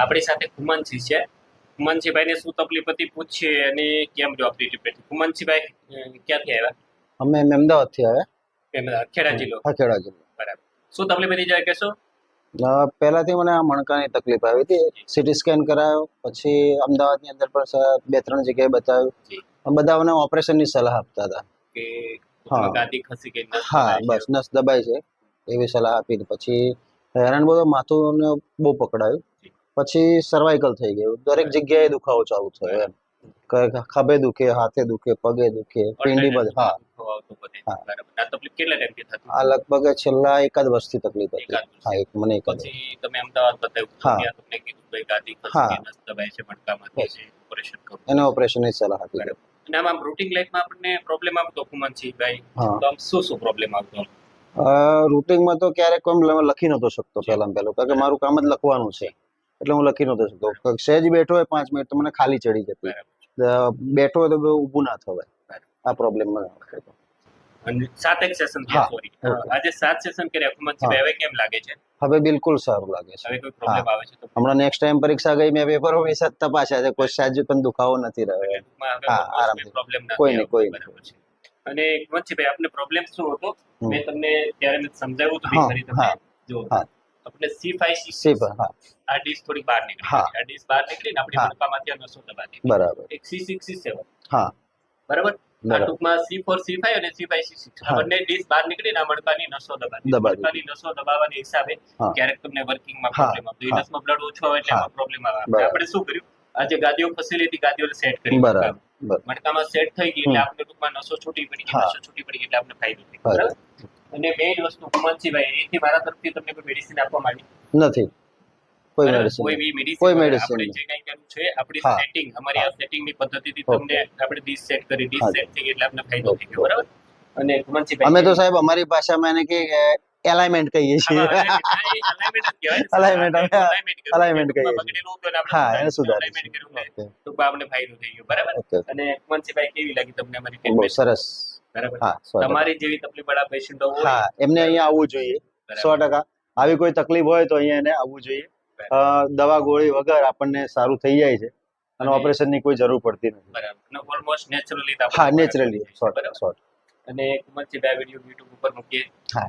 આપણી સાથે કુમનસિંહ છે. કુમનસિંહભાઈને શું તકલીફ હતી? પૂછીએ અને કેમ જો આપણી ટ્રીટમેન્ટ કુમનસિંહભાઈ ક્યાંથી આવ્યા? અમે અમદાવાદથી આવ્યા. ખેડા જિલ્લો. ખેડા જિલ્લો. બરાબર. શું તકલીફ હતી જાય કહેશો? પહેલાથી મને આ મણકાની તકલીફ આવી હતી. સિટી સ્કેન કરાયો પછી અમદાવાદની અંદર પણ બે ત્રણ જગ્યાએ બતાવ્યું. જી. ઓપરેશન ઓપરેશનની સલાહ આપતા હતા. હા. બસ નસ દબાય છે. એવી સલાહ આપી પછી હેરાન બધો માથું બહુ પકડાયું. પછી સર્વાઇકલ થઈ ગયું. દરેક જગ્યાએ દુખાવો ચાલુ થયો એમ. ખભે દુખે હાથે દુખે પગે દુખે. પિંડી બધે હા. આ લગભગ છેલ્લા એકાદ વર્ષથી તકલીફ હતી. વર્ષ. હા એક મને એકાદ તમે અમદાવાદ બતાવ્યું હા. ભાઈ છે ઓપરેશન એને ઓપરેશનની સલાહ હતી. અને રૂટિંગ રૂટિન લાઈફમાં આપણને પ્રોબ્લેમ આવતો કુમનસિંહભાઈ હા. તો આમ શું શું પ્રોબ્લેમ આવતો? રૂટિંગમાં તો ક્યારેક કોઈ લખી નતો શકતો પહેલા પહેલું કારણ કે મારું કામ જ લખવાનું છે. એટલે હું લખી નતો શકતો. સહેજ બેઠો હોય પાંચ મિનિટ તો મને ખાલી ચડી જતી. બેઠો હોય તો ઊભું ના થવાય. આ પ્રોબ્લેમ મને સાત એક સેશન સોરી આજે સાત સેશન કર્યા. હવે કેમ લાગે છે? હવે બિલકુલ સારું લાગે છે. હવે કોઈ પ્રોબ્લેમ આવે છે તો? હમણાં નેક્સ્ટ ટાઈમ પરીક્ષા ગઈ મેં પેપરો વિશે જ તપાસ્યા છે. કોઈ સહેજ પણ દુખાવો નથી રહ્યો. હા, almost આરામથી. કોઈ નહીં, કોઈ આવતો. બરાબર છે. અને આપને પ્રોબ્લેમ શું હતો? મેં તમને ત્યારે મેં સમજાવ્યું હતું ખરી તમે જો હા. આપણે સી ફાઈવ સી સી હા. આ ડીશ થોડી બહાર નીકળી. આ ડીશ બહાર નીકળી ને આપણે. મણકામાંથી આ નસો દબાતી બરાબર. એક સી સિક્સ સી સેવન હા. બરાબર? આ ટૂંકમાં સી ફોર સી ફાઈવ અને સી ફાઈવ સી સિક્સ આ. બંને ડીશ બહાર નીકળીને આ મણકાની નસો દબાવી. મણકાની નસો દબાવવાની હિસાબે ક્યારેક તમને વર્કિંગમાં પ્રોબ્લેમ આવતો. બ્લડ ઓછો હોય એટલે એમાં પ્રોબ્લેમ આવે. આપણે શું કર્યું? આ જે ગાદીઓ ફસેલી હતી ગાદીઓ સેટ કરી બરાબર. મણકામાં. સેટ થઈ ગઈ એટલે આપણે ટૂંકમાં નસો છૂટી પડી ગઈ. નસો છૂટી પડી એટલે આપણે ફાયદો થયો બરાબર. અને મેઇન વસ્તુ કુમનસિંહભાઈ એથી મારા તરફથી તમને કોઈ મેડિસિન આપવામાં આવી નથી. કોઈ મેડિસિન કોઈ બી મેડિસિન કોઈ મેડિસિન આપણે જે કંઈ કર્યું છે આપણી સેટિંગ અમારી આ સેટિંગની પદ્ધતિથી તમને આપણે ડીશ સેટ કરી. ડીશ સેટ થઈ એટલે આપને ફાયદો થઈ ગયો બરાબર? અને કુમનસિંહભાઈ અમે તો સાહેબ અમારી ભાષામાં એને કે એલાઇમેન્ટ કહીએ છીએ. એલાઇમેન્ટ એલાઇમેન્ટ કહીએ હા એને સુધારી ને આપણે ફાયદો થઈ ગયો બરાબર? અને કુમનસિંહભાઈ કેવી લાગી તમને અમારી સરસ. બરાબર. તમારી જેવી તકલીફ વાળા પેશન્ટો હોય એમને અહીંયા આવવું જોઈએ. સો ટકા. આવી કોઈ તકલીફ હોય તો અહીંયા એને આવવું જોઈએ. દવા ગોળી વગર આપણને સારું થઈ જાય છે. અને ઓપરેશન ઓપરેશનની કોઈ જરૂર પડતી નથી. બરાબર. ઓલમોસ્ટ નેચરલી હા નેચરલી સો ટકા. અને કુમનસિંહભાઈ આ વીડિયો યુટ્યુબ ઉપર મૂકીએ. હા.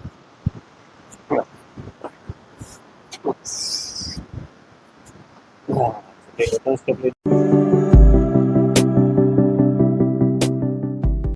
Não,